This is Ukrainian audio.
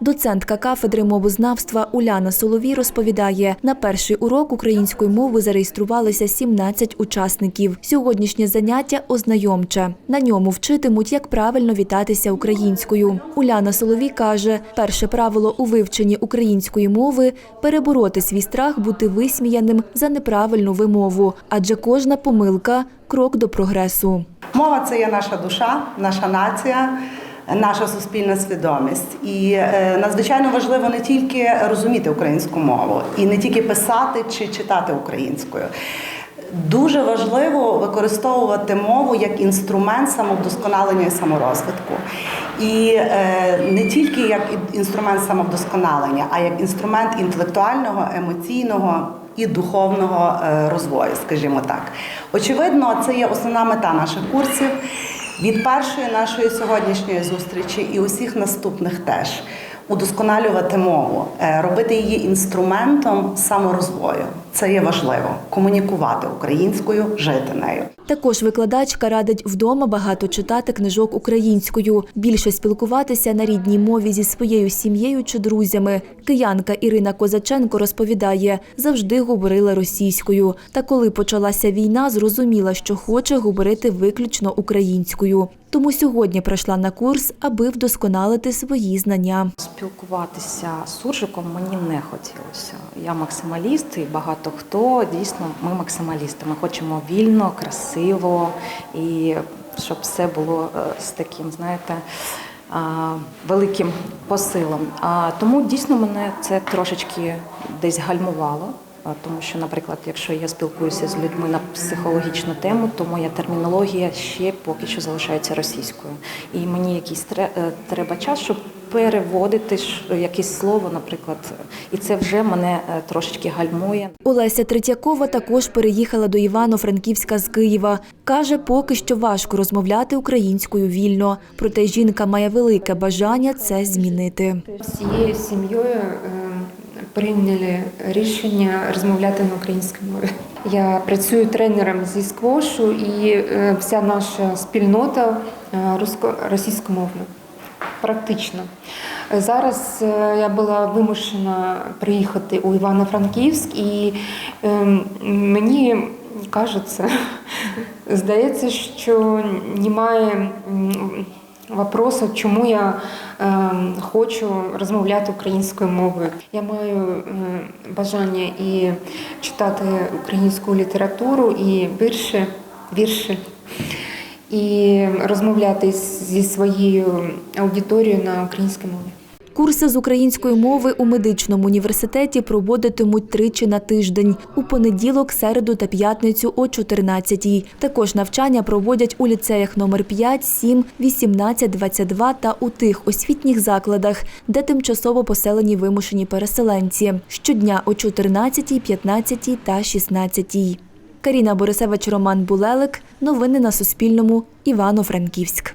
Доцентка кафедри мовознавства Уляна Соловій розповідає, на перший урок української мови зареєструвалися 17 учасників. Сьогоднішнє заняття ознайомче. На ньому вчитимуть, як правильно вітатися українською. Уляна Соловій каже, перше правило у вивченні української мови перебороти свій страх бути висміяним за неправильну вимову, адже кожна помилка крок до прогресу. Мова це є наша душа, наша нація, наша суспільна свідомість. І е, надзвичайно важливо не тільки розуміти українську мову, і не тільки писати чи читати українською. Дуже важливо використовувати мову як інструмент самовдосконалення і саморозвитку. І е, не тільки як інструмент самовдосконалення, а як інструмент інтелектуального, емоційного і духовного е, розвою, скажімо так. Очевидно, це є основна мета наших курсів від першої нашої сьогоднішньої зустрічі і усіх наступних теж удосконалювати мову, е, робити її інструментом саморозвою. Це є важливо комунікувати українською, жити нею. Також викладачка радить вдома багато читати книжок українською, більше спілкуватися на рідній мові зі своєю сім'єю чи друзями. Киянка Ірина Козаченко розповідає, завжди говорила російською. Та коли почалася війна, зрозуміла, що хоче говорити виключно українською. Тому сьогодні прийшла на курс, аби вдосконалити свої знання. Спілкуватися з суржиком мені не хотілося. Я максималіст, і багато хто дійсно ми максималісти. Ми хочемо вільно, красиво і щоб все було е, з таким, знаєте. Великим посилом. Тому дійсно мене це трошечки десь гальмувало. Тому що, наприклад, якщо я спілкуюся з людьми на психологічну тему, то моя термінологія ще поки що залишається російською. І мені якийсь е, треба час, щоб переводити якесь слово, наприклад, і це вже мене е, трошечки гальмує. Олеся Третьякова також переїхала до Івано-Франківська з Києва. Каже, поки що важко розмовляти українською вільно. Проте жінка має велике бажання це змінити. Всією сім'єю е, прийняли рішення розмовляти на українській мові. Я працюю тренером зі сквошу, і е, вся наша спільнота е, російськомовна. Практично. Зараз е, я була вимушена приїхати у Івано-Франківськ, і е, мені кажеться, здається, що немає вопросу, чому я е, хочу розмовляти українською мовою. Я маю е, бажання і читати українську літературу, і вірші, вірші, і розмовляти зі своєю аудиторією на українській мові. Курси з української мови у медичному університеті проводитимуть тричі на тиждень у понеділок, середу та п'ятницю о 14-й. Також навчання проводять у ліцеях номер 5, 7, 18, 22 та у тих освітніх закладах, де тимчасово поселені вимушені переселенці. Щодня о 14, 15 та 16. Каріна Борисевич, Роман Булелик. Новини на Суспільному. Івано-Франківськ.